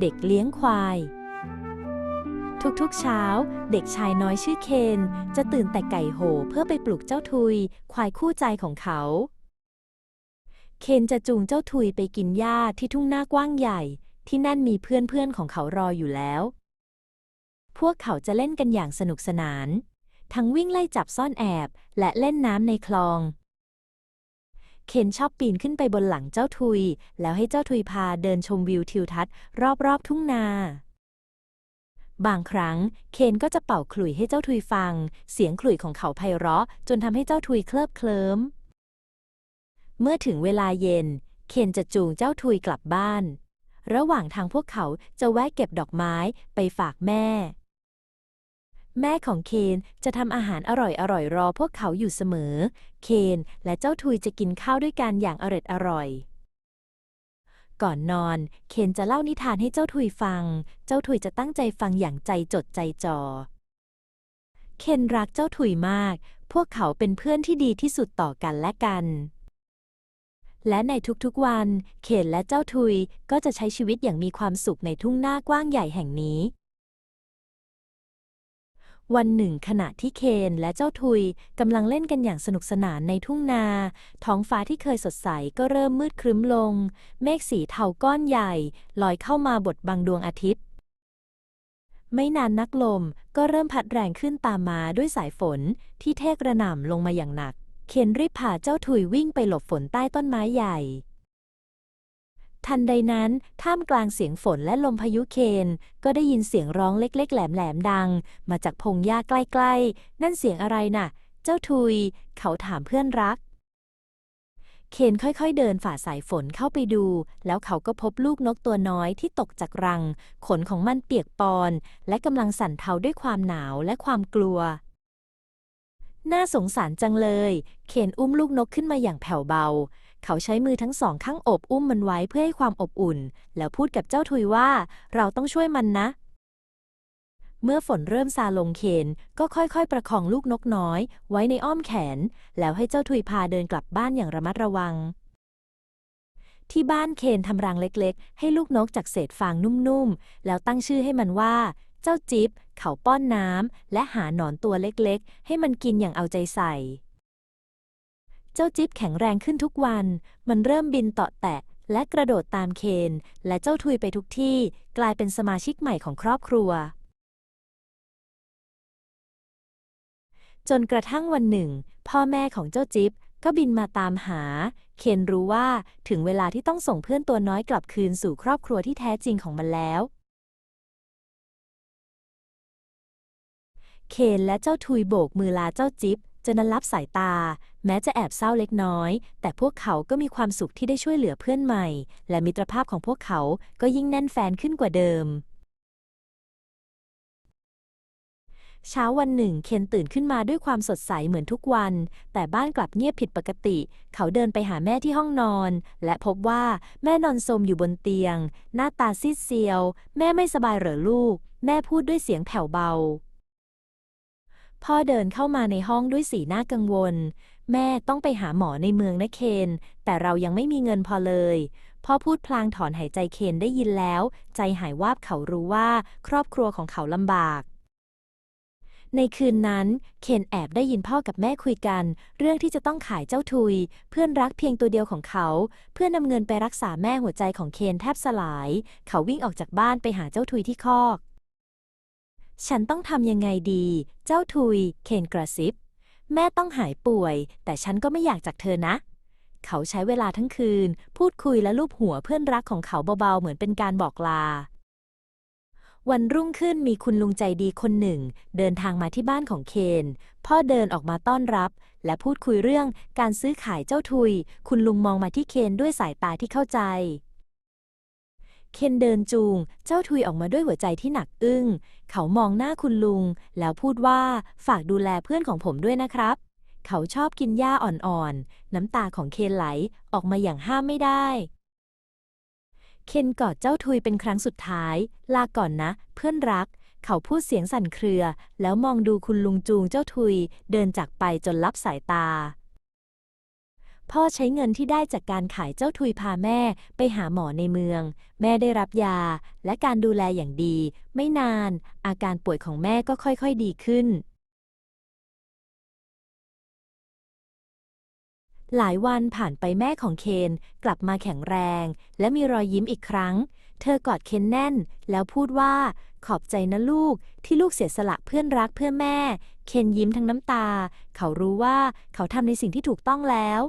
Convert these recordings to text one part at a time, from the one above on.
เด็กเลี้ยงควาย ทุกๆเช้า เด็กชายน้อยชื่อเคน จะตื่นแต่ไก่โหเพื่อไปปลุกเจ้าทุย ควายคู่ใจของเขา เคนจะจูงเจ้าทุยไปกินหญ้าที่ทุ่งหน้ากว้างใหญ่ ที่นั่นมีเพื่อนๆของเขารออยู่แล้ว พวกเขาจะเล่นกันอย่างสนุกสนาน ทั้งวิ่งไล่จับซ่อนแอบและเล่นน้ำในคลอง เคนชอบปีนขึ้นไปบนหลังเจ้าทุย แล้วให้เจ้าทุยพาเดินชมวิวทิวทัศน์รอบๆทุ่งนา บางครั้ง เคนก็จะเป่าขลุ่ยให้เจ้าทุยฟัง เสียงขลุ่ยของเขาไพเราะ จนทำให้เจ้าทุยเคลิบเคลิ้ม เมื่อถึงเวลาเย็น เคนจะจูงเจ้าทุยกลับบ้าน ระหว่างทางพวกเขาจะแวะเก็บดอกไม้ไปฝากแม่ แม่ของเคนจะทำอาหารอร่อยๆรอพวกเขาอยู่เสมอ เคนและเจ้าทุยจะกินข้าวด้วยกันอย่างอร็ดอร่อย ก่อนนอน เคนจะเล่านิทานให้เจ้าทุยฟัง เจ้าทุยจะตั้งใจฟังอย่างใจจดใจจ่อ เคนรักเจ้าทุยมาก พวกเขาเป็นเพื่อนที่ดีที่สุดต่อกันและกัน และในทุกๆวัน เคนและเจ้าทุยก็จะใช้ชีวิตอย่างมีความสุขในทุ่งหน้ากว้างใหญ่แห่งนี้ วันหนึ่งขณะที่เคนและเจ้าทุยกำลังเล่นกันอย่างสนุกสนานในทุ่งนา ท้องฟ้าที่เคยสดใสก็เริ่มมืดครึ้มลง เมฆสีเทาก้อนใหญ่ ลอยเข้ามาบดบังดวงอาทิตย์ ไม่นานนักลมก็เริ่มพัดแรงขึ้นตามมาด้วยสายฝนที่เทกระหน่ำลงมาอย่างหนัก เคนรีบพาเจ้าทุยวิ่งไปหลบฝนใต้ต้นไม้ใหญ่ ทันใดนั้น ท่ามกลางเสียงฝนและลมพายุเคน ก็ได้ยินเสียงร้องเล็ก ๆ แหลมๆดัง มาจากพงหญ้าใกล้ ๆ นั่นเสียงอะไรน่ะ เจ้าทุย เขาถามเพื่อนรัก เคนค่อยๆ เดินฝ่าสายฝนเข้าไปดู แล้วเขาก็พบลูกนกตัวน้อยที่ตกจากรัง ขนของมันเปียกปอน และกำลังสั่นเทาด้วยความหนาวและความกลัวน่าสงสารจังเลยเคนอุ้มลูกนกขึ้นมาอย่างแผ่วเบา เขาใช้มือทั้งสองข้างอบอุ้มมันไว้เพื่อให้ความอบอุ่น แล้วพูดกับเจ้าทุยว่า เราต้องช่วยมันนะ เมื่อฝนเริ่มซาลงเคนก็ค่อยๆ ประคองลูกนกน้อย ไว้ในอ้อมแขน แล้วให้เจ้าทุยพาเดินกลับบ้านอย่างระมัดระวังที่บ้านเคนทำรังเล็กๆ ให้ลูกนกจากเศษฟางนุ่มๆ แล้วตั้งชื่อให้มันว่า เจ้าจิ๊บ เขาป้อนน้ำ และหาหนอนตัวเล็กๆ ให้มันกินอย่างเอาใจใส่ เจ้าจิ๊บแข็งแรงขึ้นทุกวัน มันเริ่มบินเตาะแตะ และกระโดดตามเคน และเจ้าทุยไปทุกที่ กลายเป็นสมาชิกใหม่ของครอบครัว จนกระทั่งวันหนึ่ง พ่อแม่ของเจ้าจิ๊บก็บินมาตามหา เคนรู้ว่าถึงเวลาที่ต้องส่งเพื่อนตัวน้อยกลับคืนสู่ครอบครัวที่แท้จริงของมันแล้ว เคนและเจ้าทุยโบกมือลาเจ้าจิ๊บ จนนั้นรับสายตา แม้จะแอบเศร้าเล็กน้อย แต่พวกเขาก็มีความสุขที่ได้ช่วยเหลือเพื่อนใหม่ และมิตรภาพของพวกเขาก็ยิ่งแน่นแฟนขึ้นกว่าเดิม เช้าวันหนึ่ง เคนตื่นขึ้นมาด้วยความสดใสเหมือนทุกวัน แต่บ้านกลับเงียบผิดปกติ เขาเดินไปหาแม่ที่ห้องนอน และพบว่าแม่นอนสมอยู่บนเตียง หน้าตาซีดเซียว แม่ไม่สบายเหรอลูก แม่พูดด้วยเสียงแผ่วเบา พ่อเดินเข้ามาในห้องด้วยสีหน้ากังวล แม่ต้องไปหาหมอในเมืองนะเคน แต่เรายังไม่มีเงินพอเลย พ่อพูดพลางถอนหายใจเคนได้ยินแล้ว ใจหายวาบเขารู้ว่าครอบครัวของเขาลำบากในคืนนั้น เคนแอบได้ยินพ่อกับแม่คุยกัน เรื่องที่จะต้องขายเจ้าทุย เพื่อนรักเพียงตัวเดียวของเขา เพื่อนำเงินไปรักษาแม่หัวใจของเคนแทบสลาย เขาวิ่งออกจากบ้านไปหาเจ้าทุยที่คอก ฉันต้องทำยังไงดี เจ้าทุย เคนกระซิบ แม่ต้องหายป่วย แต่ฉันก็ไม่อยากจากเธอนะ เขาใช้เวลาทั้งคืน พูดคุยและลูบหัวเพื่อนรักของเขาเบาๆ เหมือนเป็นการบอกลา วันรุ่งขึ้นมีคุณลุงใจดีคนหนึ่ง เดินทางมาที่บ้านของเคน พ่อเดินออกมาต้อนรับ และพูดคุยเรื่องการซื้อขายเจ้าทุย คุณลุงมองมาที่เคนด้วยสายตาที่เข้าใจ เคนเดินจูง เจ้าทุยออกมาด้วยหัวใจที่หนักอึ้ง เขามองหน้าคุณลุง แล้วพูดว่าฝากดูแลเพื่อนของผมด้วยนะครับ เขาชอบกินหญ้าอ่อนๆ น้ำตาของเคนไหลออกมาอย่างห้ามไม่ได้ เคนกอดเจ้าทุยเป็นครั้งสุดท้าย ลาก่อนนะ เพื่อนรัก เขาพูดเสียงสั่นเครือ แล้วมองดูคุณลุงจูงเจ้าทุย เดินจากไปจนลับสายตา พ่อใช้เงินที่ได้จากการขายเจ้าทุยพาแม่ไปหาหมอในเมือง แม่ได้รับยา และการดูแลอย่างดี ไม่นาน อาการป่วยของแม่ก็ค่อยๆดีขึ้น หลายวันผ่านไปแม่ของเคนกลับมาแข็งแรง และมีรอยยิ้มอีกครั้ง เธอกอดเคนแน่น แล้วพูดว่าขอบใจนะลูกที่ลูกเสียสละเพื่อนรักเพื่อแม่ เคนยิ้มทั้งน้ำตา เขารู้ว่าเขาทำในสิ่งที่ถูกต้องแล้ว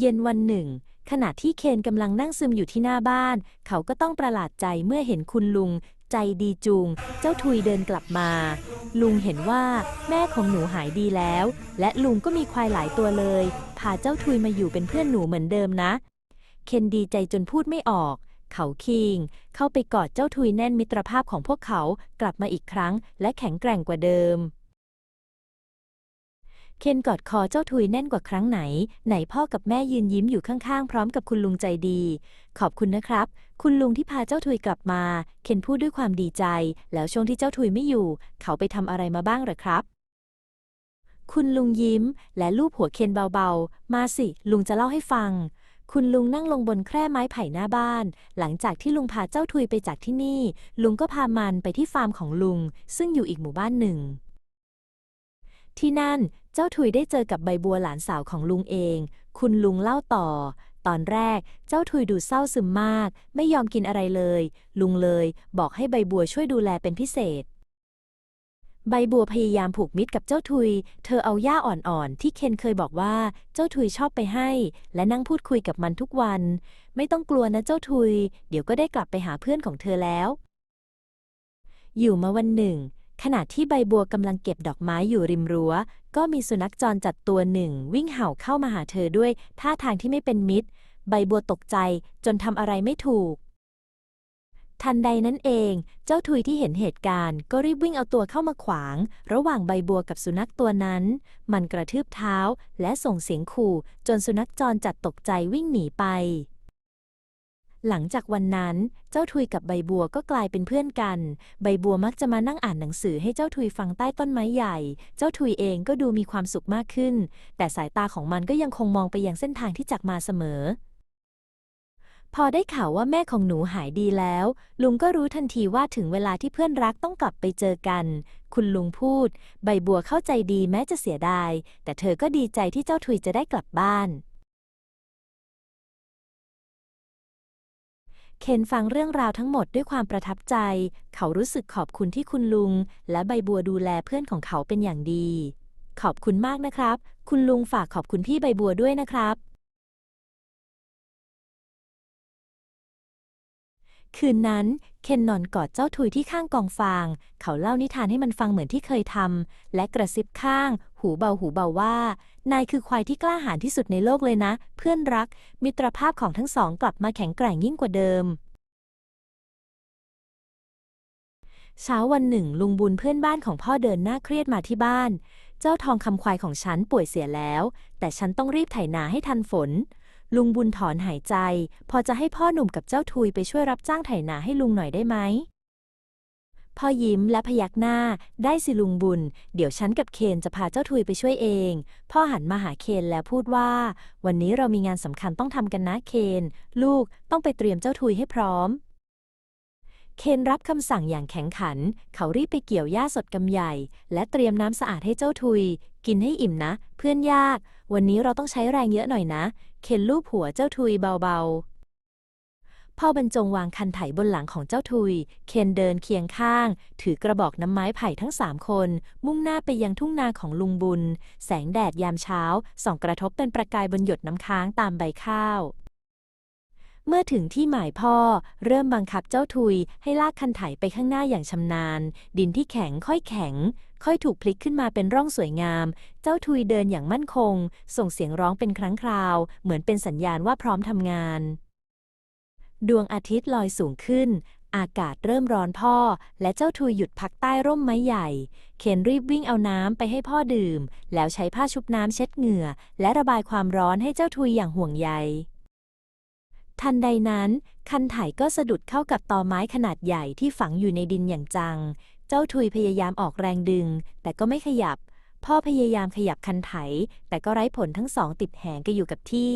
เย็นวันหนึ่ง ขณะที่เคนกำลังนั่งซึมอยู่ที่หน้าบ้าน เขาก็ต้องประหลาดใจเมื่อเห็นคุณลุง ใจดีจูงเจ้าทุยเดินกลับมา ลุงเห็นว่าแม่ของหนูหายดีแล้ว และลุงก็มีควายหลายตัวเลย พาเจ้าทุยมาอยู่เป็นเพื่อนหนูเหมือนเดิมนะ เคนดีใจจนพูดไม่ออก เขาคิง เข้าไปกอดเจ้าทุยแน่นมิตรภาพของพวกเขากลับมาอีกครั้ง และแข็งแกร่งกว่าเดิม เคนกอดคอเจ้าทุยแน่นกว่าครั้งไหน ไหนพ่อกับแม่ยืนยิ้มอยู่ข้างๆ พร้อมกับคุณลุงใจดี ขอบคุณนะครับ คุณลุงที่พาเจ้าทุยกลับมา เคนพูดด้วยความดีใจ แล้วช่วงที่เจ้าทุยไม่อยู่ เขาไปทำอะไรมาบ้างเหรอครับ คุณลุงยิ้ม และลูบหัวเคนเบาๆ มาสิ ลุงจะเล่าให้ฟัง คุณลุงนั่งลงบนแคร่ไม้ไผ่หน้าบ้าน หลังจากที่ลุงพาเจ้าทุยไปจากที่นี่ ลุงก็พามันไปที่ฟาร์มของลุง ซึ่งอยู่อีกหมู่บ้านหนึ่งที่นั่น เจ้าถุยได้เจอกับใบบัวหลานสาวของลุงเอง คุณลุงเล่าต่อ ตอนแรกเจ้าถุยดูเศร้าซึมมาก ไม่ยอมกินอะไรเลย ลุงเลยบอกให้ใบบัวช่วยดูแลเป็นพิเศษ ใบบัวพยายามผูกมิตรกับเจ้าทุย เธอเอาหญ้าอ่อนๆ ที่เคนเคยบอกว่าเจ้าทุยชอบไปให้ และนั่งพูดคุยกับมันทุกวัน ไม่ต้องกลัวนะเจ้าทุย เดี๋ยวก็ได้กลับไปหาเพื่อนของเธอแล้ว อยู่มาวันหนึ่ง ขณะที่ใบบัวกำลังเก็บดอกไม้อยู่ริมรั้ว ก็มีสุนัขจรจัดตัวหนึ่ง วิ่งเห่าเข้ามาหาเธอด้วยท่าทางที่ไม่เป็นมิตร ใบบัวตกใจจนทำอะไรไม่ถูก ทันใดนั้นเอง เจ้าทุยที่เห็นเหตุการณ์ ก็รีบวิ่งเอาตัวเข้ามาขวาง ระหว่างใบบัวกับสุนัขตัวนั้น มันกระทืบเท้าและส่งเสียงขู่ จนสุนัขจรจัดตกใจวิ่งหนีไป หลังจากวันนั้นเจ้าทุยกับใบบัวก็กลายเป็นเพื่อนกัน ใบบัวมักจะมานั่งอ่านหนังสือให้เจ้าทุยฟังใต้ต้นไม้ใหญ่ เจ้าทุยเองก็ดูมีความสุขมากขึ้น แต่สายตาของมันก็ยังคงมองไปยังเส้นทางที่จากมาเสมอ พอได้ข่าวว่าแม่ของหนูหายดีแล้ว ลุงก็รู้ทันทีว่าถึงเวลาที่เพื่อนรักต้องกลับไปเจอกัน คุณลุงพูด ใบบัวเข้าใจดีแม้จะเสียดาย แต่เธอก็ดีใจที่เจ้าทุยจะได้กลับบ้าน เคนฟังเรื่องราวทั้งหมดด้วยความประทับใจ เขารู้สึกขอบคุณที่คุณลุง และใบบัวดูแลเพื่อนของเขาเป็นอย่างดี ขอบคุณมากนะครับ คุณลุงฝากขอบคุณพี่ใบบัวด้วยนะครับ คืนนั้น เคนนอนกอดเจ้าทุยที่ข้างกองฟาง เขาเล่านิทานให้มันฟังเหมือนที่เคยทำ และกระซิบข้าง หูเบาหูเบาว่า นายคือควายที่กล้าหาญที่สุดในโลกเลยนะ เพื่อนรัก มิตรภาพของทั้งสองกลับมาแข็งแกร่งยิ่งกว่าเดิม เช้าวันหนึ่ง ลุงบุญเพื่อนบ้านของพ่อเดินหน้าเครียดมาที่บ้าน เจ้าทองคำควายของฉันป่วยเสียแล้ว แต่ฉันต้องรีบไถนาให้ทันฝน ลุงบุญถอนหายใจ พอจะให้พ่อหนุ่มกับเจ้าทุยไปช่วยรับจ้างไถนาให้ลุงหน่อยได้ไหมพ่อยิ้มและพยักหน้า ได้สิลุงบุญ เดี๋ยวฉันกับเคนจะพาเจ้าทุยไปช่วยเอง พ่อหันมาหาเคนแล้วพูดว่า วันนี้เรามีงานสำคัญต้องทำกันนะเคน ลูกต้องไปเตรียมเจ้าทุยให้พร้อม เคนรับคำสั่งอย่างแข็งขัน เขารีบไปเกี่ยวหญ้าสดกำใหญ่ และเตรียมน้ำสะอาดให้เจ้าทุย กินให้อิ่มนะ เพื่อนยาก วันนี้เราต้องใช้แรงเยอะหน่อยนะ เคนลูบหัวเจ้าทุยเบาๆ พ่อบรรจงวางคันไถบนหลังของเจ้าทุย เคนเดินเคียงข้าง ถือกระบอกน้ำไม้ไผ่ทั้งสามคน มุ่งหน้าไปยังทุ่งนาของลุงบุญ แสงแดดยามเช้า ส่องกระทบเป็นประกายบนหยดน้ำค้างตามใบข้าวเมื่อถึงที่หมายพ่อ เริ่มบังคับเจ้าทุยให้ลากคันไถไปข้างหน้าอย่างชำนาญ ดินที่แข็งค่อยแข็ง ค่อยถูกพลิกขึ้นมาเป็นร่องสวยงาม เจ้าทุยเดินอย่างมั่นคง ส่งเสียงร้องเป็นครั้งคราว เหมือนเป็นสัญญาณว่าพร้อมทำงาน ดวงอาทิตย์ลอยสูงขึ้น อากาศเริ่มร้อนพ่อ และเจ้าทุยหยุดพักใต้ร่มไม้ใหญ่ เคนรีบวิ่งเอาน้ำไปให้พ่อดื่ม แล้วใช้ผ้าชุบน้ำเช็ดเหงื่อ และระบายความร้อนให้เจ้าทุยอย่างห่วงใยทันใดนั้น คันไถก็สะดุดเข้ากับตอไม้ขนาดใหญ่ที่ฝังอยู่ในดินอย่างจัง จ้าทุยพยายามออกแรงดึง แต่ก็ไม่ขยับ พ่อพยายามขยับคันไถ แต่ก็ไร้ผลทั้งสองติดแหงกันอยู่กับที่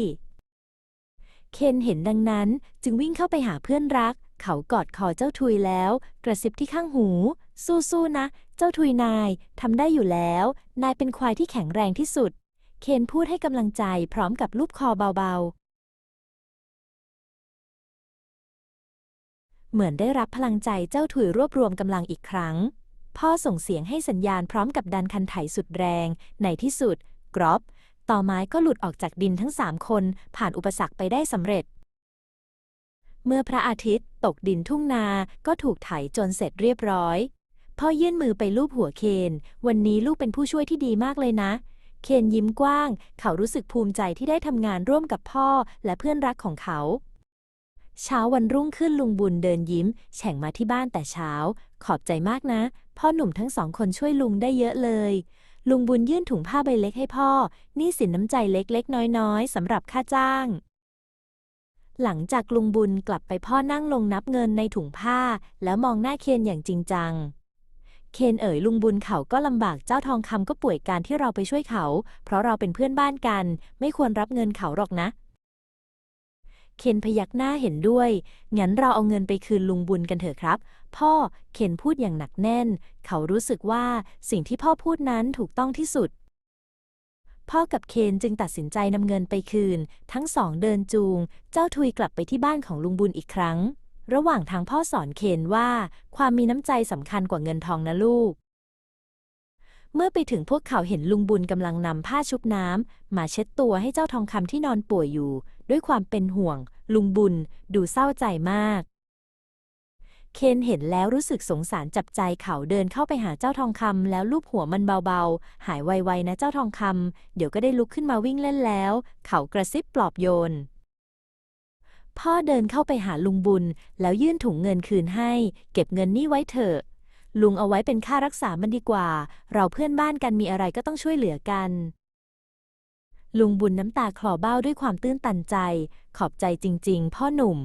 เคนเห็นดังนั้นจึงวิ่งเข้าไปหาเพื่อนรัก เขากอดคอเจ้าทุยแล้ว กระซิบที่ข้างหู สู้ๆนะ เจ้าทุยนายทำได้อยู่แล้ว นายเป็นควายที่แข็งแรงที่สุด เคนพูดให้กำลังใจพร้อมกับลูบคอเบาๆ เหมือนได้รับพลังใจเจ้าถุยรวบรวมกำลังอีกครั้ง พ่อส่งเสียงให้สัญญาณพร้อมกับดันคันไถสุดแรง ในที่สุด กรอบ ต่อไม้ก็หลุดออกจากดินทั้งสามคน ผ่านอุปสรรคไปได้สำเร็จ เมื่อพระอาทิตย์ ตกดินทุ่งนา ก็ถูกไถจนเสร็จเรียบร้อย พ่อยื่นมือไปลูบหัวเคน วันนี้ลูกเป็นผู้ช่วยที่ดีมากเลยนะ เคนยิ้มกว้าง เขารู้สึกภูมิใจที่ได้ทำงานร่วมกับพ่อและเพื่อนรักของเขา เช้าวันรุ่งขึ้นลุงบุญเดินยิ้ม แฉ่งมาที่บ้านแต่เช้า ขอบใจมากนะ พ่อหนุ่มทั้งสองคนช่วยลุงได้เยอะเลย ลุงบุญยื่นถุงผ้าใบเล็กให้พ่อ นี่สินน้ำใจเล็กๆ น้อยๆสำหรับค่าจ้าง หลังจากลุงบุญกลับไปพ่อนั่งลงนับเงินในถุงผ้า แล้วมองหน้าเคนอย่างจริงจังเคนเอ๋ยลุงบุญเขาก็ลำบากเจ้าทองคำก็ป่วยการที่เราไปช่วยเขา เพราะเราเป็นเพื่อนบ้านกัน ไม่ควรรับเงินเขาหรอกนะ เคนพยักหน้าเห็นด้วย งั้นเราเอาเงินไปคืนลุงบุญกันเถอะครับ พ่อ เคนพูดอย่างหนักแน่น เขารู้สึกว่าสิ่งที่พ่อพูดนั้นถูกต้องที่สุด พ่อกับเคนจึงตัดสินใจนำเงินไปคืน ทั้งสองเดินจูง เจ้าทุยกลับไปที่บ้านของลุงบุญอีกครั้ง ระหว่างทางพ่อสอนเคนว่า ความมีน้ำใจสำคัญกว่าเงินทองนะลูกเมื่อไปถึงพวกเขาเห็นลุงบุญกำลังนำผ้าชุบน้ำมาเช็ดตัวให้เจ้าทองคำที่นอนป่วยอยู่ ด้วยความเป็นห่วง ลุงบุญดูเศร้าใจมาก เคนเห็นแล้วรู้สึกสงสารจับใจเขาเดินเข้าไปหาเจ้าทองคำแล้วลูบหัวมันเบาๆ หายไวๆนะเจ้าทองคำเดี๋ยวก็ได้ลุกขึ้นมาวิ่งเล่นแล้ว เขากระซิบปลอบโยนพ่อเดินเข้าไปหาลุงบุญ แล้วยื่นถุงเงินคืนให้ เก็บเงินนี่ไว้เถอะ ลุงเอาไว้เป็นค่ารักษามันดีกว่า เราเพื่อนบ้านกันมีอะไรก็ต้องช่วยเหลือกัน ลุงบุญน้ำตาคลอเบ้าด้วยความตื้นตันใจ ขอบใจจริง ๆ พ่อหนุ่ม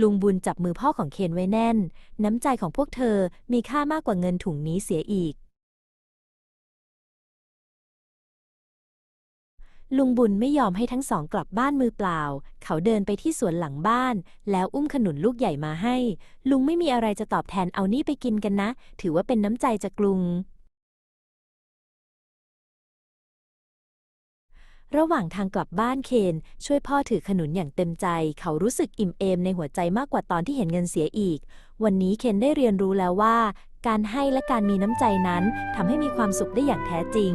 ลุงบุญจับมือพ่อของเคนไว้แน่น น้ำใจของพวกเธอมีค่ามากกว่าเงินถุงนี้เสียอีก ลุงบุญไม่ยอมให้ทั้งสองกลับบ้านมือเปล่า เขาเดินไปที่สวนหลังบ้าน แล้วอุ้มขนุนลูกใหญ่มาให้ ลุงไม่มีอะไรจะตอบแทนเอานี่ไปกินกันนะ ถือว่าเป็นน้ำใจจากลุง ระหว่างทางกลับบ้านเคนช่วยพ่อถือขนุนอย่างเต็มใจ เขารู้สึกอิ่มเอมในหัวใจมากกว่าตอนที่เห็นเงินเสียอีก วันนี้เคนได้เรียนรู้แล้วว่า การให้และการมีน้ำใจนั้นทำให้มีความสุขได้อย่างแท้จริง